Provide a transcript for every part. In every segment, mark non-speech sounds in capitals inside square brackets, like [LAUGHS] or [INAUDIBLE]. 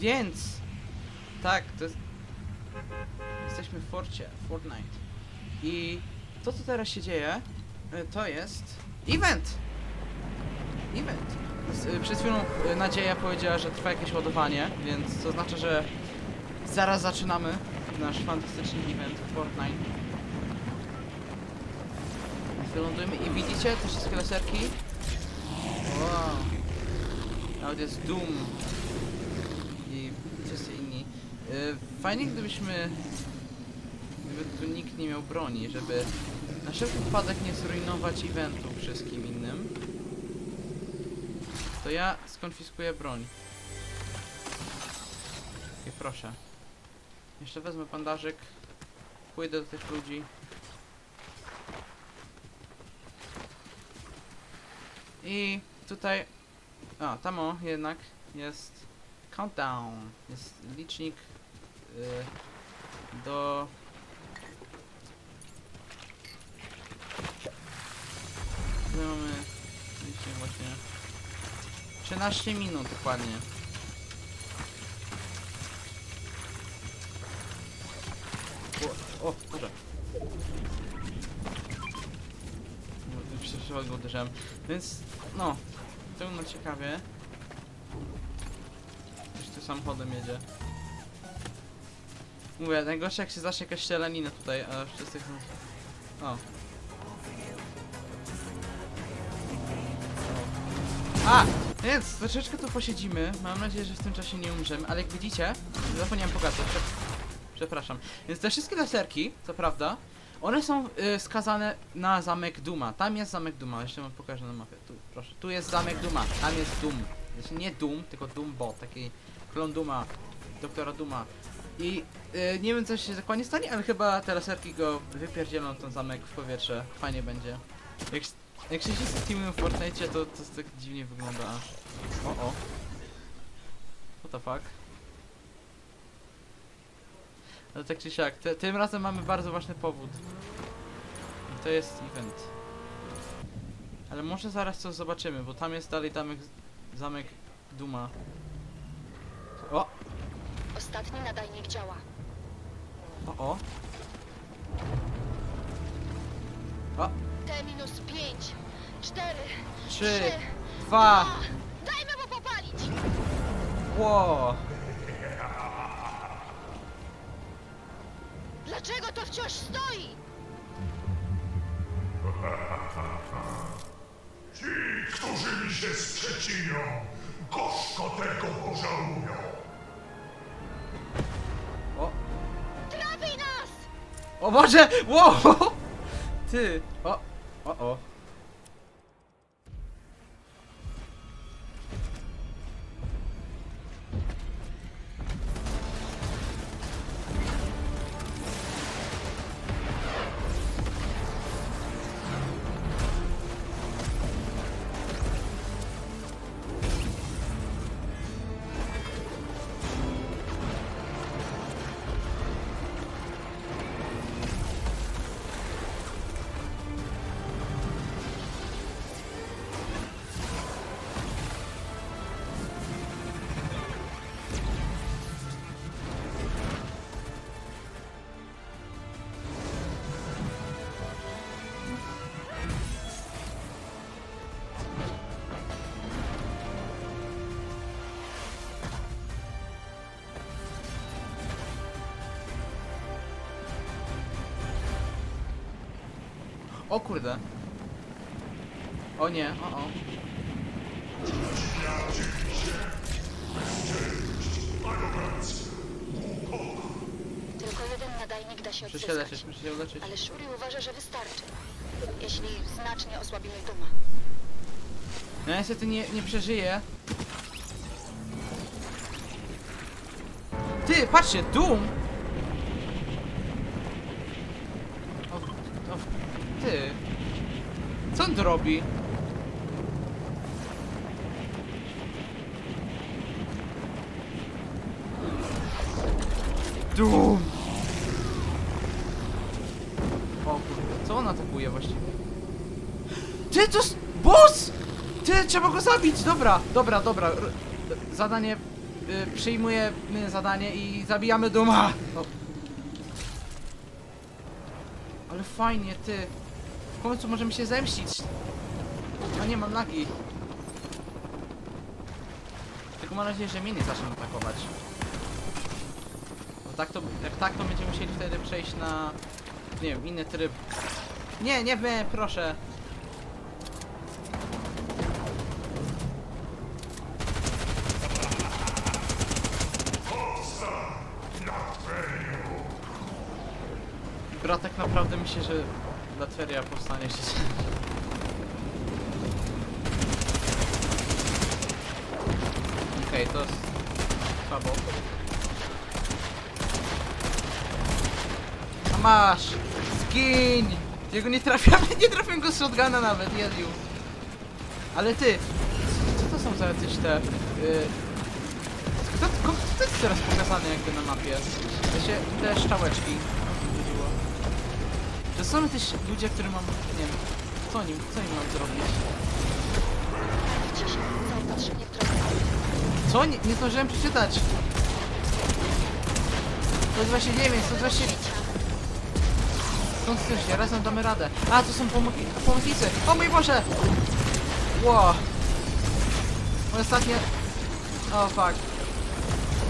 Więc... Tak, to jest... Jesteśmy w Forcie, Fortnite. I to, co teraz się dzieje, y, to jest... Event! Event. Y, Przed chwilą y, Nadzieja powiedziała, że trwa jakieś ładowanie, więc to oznacza, że zaraz zaczynamy nasz fantastyczny event Fortnite. Wylądujemy i widzicie te wszystkie laserki? Wow. Nawet jest Doom i wszyscy inni. Y, Fajnie gdybyśmy... Gdyby tu nikt nie miał broni, żeby na wszelki wypadek nie zrujnować eventu wszystkim innym. To ja skonfiskuję broń. I proszę. Jeszcze wezmę bandażyk. Pójdę do tych ludzi. I tutaj... A, tam o, jednak jest countdown. Jest licznik y, do... Mamy licznik właśnie... 13 minut dokładnie. O, o, Boże. No, Przecież go uderzyłem. Więc, no, pełno ciekawie. Ktoś tu samochodem jedzie. Mówię, najgorsze jak się zacznie jakaś tutaj, a wszyscy chcą... O. A! Więc troszeczkę tu posiedzimy. Mam nadzieję, że w tym czasie nie umrzemy, ale jak widzicie, zapomniałem. Prze przepraszam. Więc te wszystkie laserki, co prawda, one są y, skazane na zamek Duma. Tam jest zamek Duma. Jeszcze wam pokażę na mapie. Tu, proszę. Tu jest zamek Duma. Tam jest Doom. Znaczy nie Doom, tylko Dumbo. Taki klon Duma. Doktora Duma. I y, nie wiem co się dokładnie stanie, ale chyba te laserki go wypierdzielą ten zamek w powietrze. Fajnie będzie. Jak, jak się wszyscy teamują w Fortnite, to, to tak dziwnie wygląda aż. O o. What the fuck? Ale tak czy siak, te, tym razem mamy bardzo ważny powód. I to jest event. Ale może zaraz coś zobaczymy, bo tam jest dalej zamek, zamek Duma. O! Ostatni nadajnik działa. O o! O! T minus 5, 4, Trzy, dwa, Dajmy mu popalić! ło! Dlaczego to wciąż stoi? Ci, którzy mi się sprzeciwią, gorzko tego pożałują. O Boże! Wow! Ty! O! O o! O kurde! O nie, o o. Tylko jeden nadajnik da się Muszę się leczyć, odzyskać. muszę się. Ale Shuri uważa, że wystarczy. Jeśli znacznie osłabimy Duma. No niestety nie, nie przeżyję. Ty, patrzcie, Doom! O, o, ty. Co on tu robi? Doom! O kurde, co on atakuje właściwie? Ty, to jest boss! Ty, trzeba go zabić! Dobra, dobra, dobra. R zadanie y, przyjmujemy zadanie i zabijamy Duma! O. Ale fajnie, ty. W końcu możemy się zemścić. A nie, mam lagi. Tylko mam nadzieję, że nie zaczną atakować. Bo tak to, jak tak, to będziemy musieli wtedy przejść na, nie wiem, inny tryb. Nie, nie my, proszę. Gra tak naprawdę myślę, że Latveria powstanie się. Okej, to jest słabo. A masz! Zgiń! Jego nie trafiam, [LAUGHS] nie trafiam go z shotguna nawet, jedziu. Ale ty, co to są za jakieś te... Yy, kto, kto, kto jest teraz pokazany jakby na mapie? To się, te szczałeczki. To są jakieś ludzie, którym mam, nie wiem, co nim, co nim mam zrobić? Się, zaopatrzenie w. Co? Nie, nie zdążyłem przeczytać. 129, 120... Skąd się? Razem damy radę. A, to są pomogi pomocnicy. O mój Boże! Ło! Moje ostatnie... O, fuck.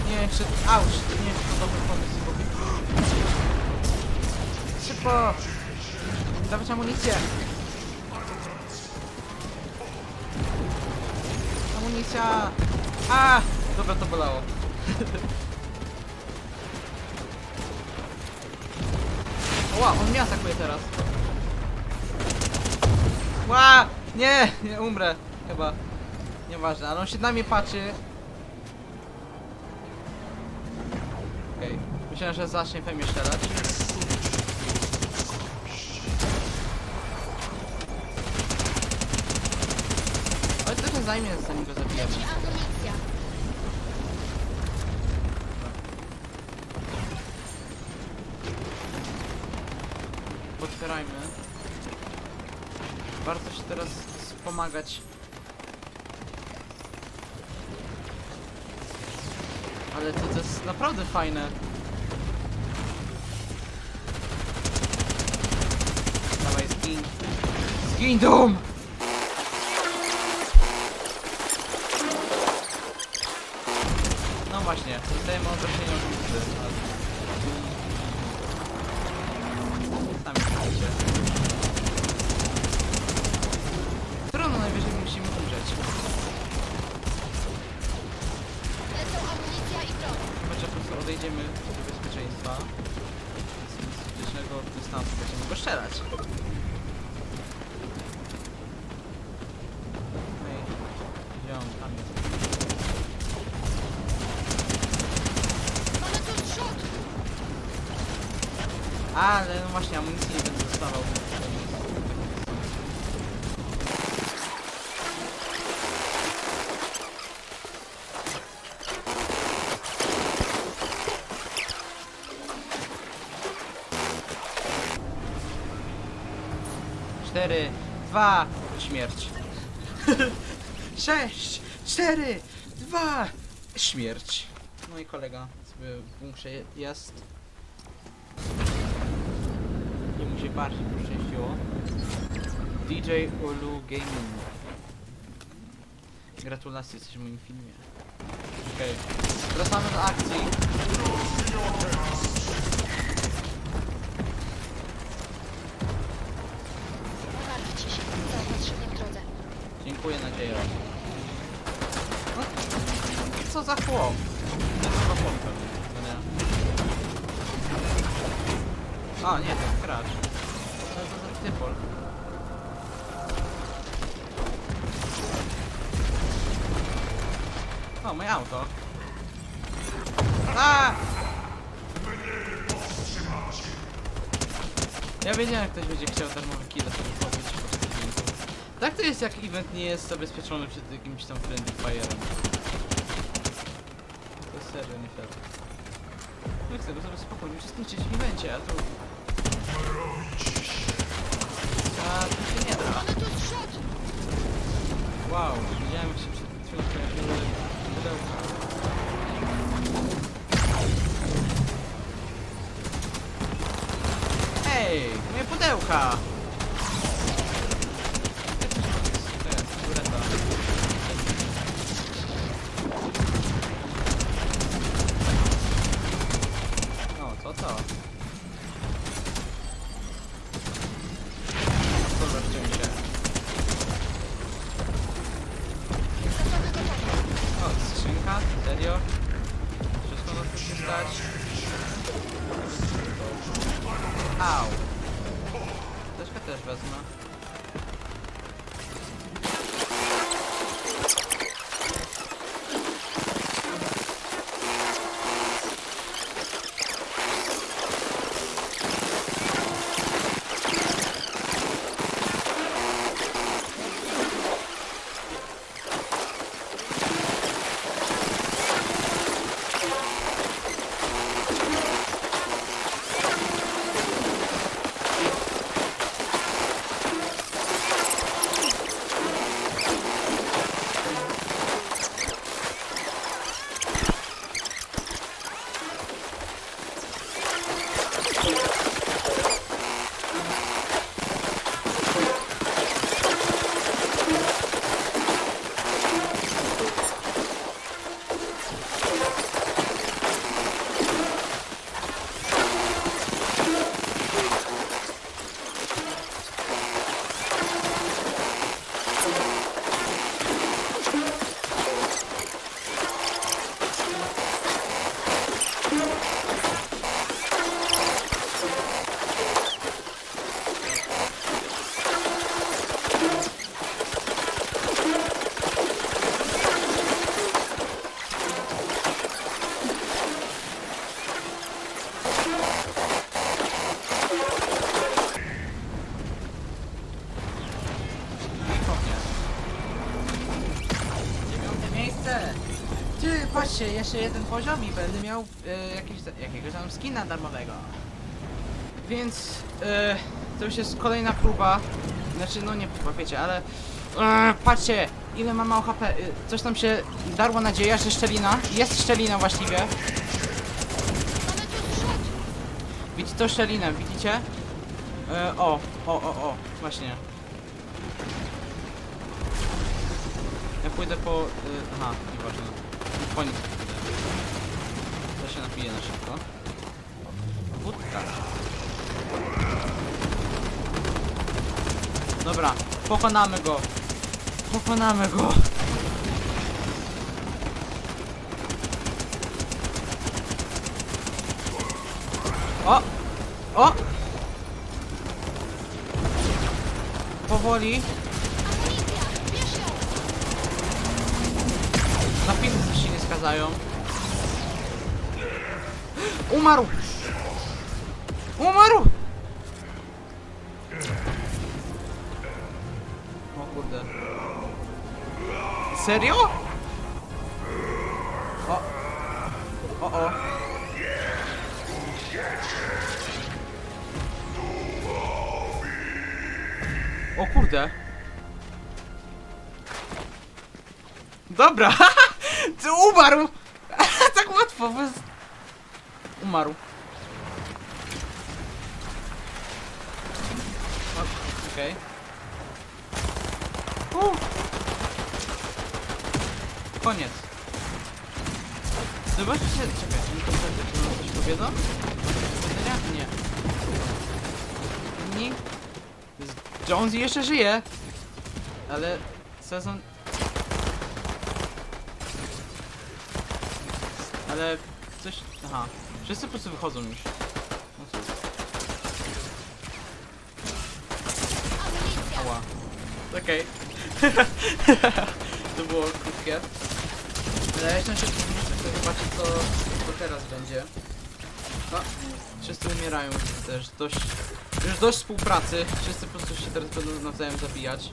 Nie wiem, czy... Auć! Nie wiem, czy to dobry pomysł. bo- Szybko! Dawać amunicję! Amunicja! A! Dobra, to bolało. [LAUGHS] Ła, on mnie atakuje teraz. Ła! Nie! Nie umrę. Chyba. Nieważne, ale on się na mnie patrzy. Okej. Myślałem, że zacznie we mnie strzelać. Ale to się zajmie, zanim go zabijemy. Otwierajmy. Warto się teraz wspomagać. Ale to, to jest naprawdę fajne. Dawaj, zgin. Zgin, dum! Właśnie, dostajemy obrażenia od ulicy. Sami widzicie. Trudno, najwyżej musimy umrzeć. Lecą amunicja i broń. Chociaż po prostu odejdziemy do bezpieczeństwa. Z bezpiecznego dystansu będziemy go strzelać. Ej, gdzie on? Tam jest. Mamy tu zrzut. Ale no właśnie, nie będę dostawał. Cztery, dwa, śmierć. [LAUGHS] Sześć, cztery, dwa, śmierć. Mój kolega sobie w jest. Się bardziej poszczęściło. DJ Ulu Gaming. Gratulacje, jesteś w moim filmie. Okej. Wracamy do akcji. Martwcie się, zaopatrzenie w drodze. Dziękuję, nadzieję. No, co za chłop? To nie? A, nie, to jest gracz. To jest za typol. O, moje auto. A! Ja wiedziałem, jak ktoś będzie chciał darmowy kill sobie zrobić. Tak to jest, jak event nie jest zabezpieczony przed jakimś tam friendly fire'em. To serio, nie fair. Nie chcę go sobie spokojnie uczestniczyć w evencie, a tu a tu się nie da. Wow, widziałem się przed chwilą pojawiły pudełka. Ej, moje pudełka! Au! Troszkę też wezmę. Jeszcze jeden poziom i będę miał e, jakiś, jakiegoś tam skina darmowego. Więc e, to już jest kolejna próba. Znaczy, no nie próba, wiecie, ale e, patrzcie, ile ma mało HP. E, coś tam się darła nadzieja, że szczelina. Jest szczelina właściwie. Widzicie to szczelinę, widzicie? E, o, o, o, o, właśnie. Ja pójdę po... Y, aha, nieważne. Pójdę. Ja się napiję na szybko. Wódka. Dobra, pokonamy go. Pokonamy go. O! O! Powoli. Napisy coś się nie zgadzają. Umarł! Umarł! O kurde. Serio? O. O o. O kurde. Dobra, [LAUGHS] ty umarł! Umarł. Okej. U. Koniec. Zobaczcie, czekaj, oni to wtedy, czy nam coś powiedzą? Nie. Nie. Jonesy jeszcze żyje. Ale sezon Ale coś. Aha. Wszyscy po prostu wychodzą już. No cóż. Ała. Okej. [LAUGHS] to było krótkie. Ale ja jeszcze się chcę zobaczyć co, co teraz będzie. No, wszyscy umierają też dość. Już dość współpracy. Wszyscy po prostu się teraz będą nawzajem zabijać.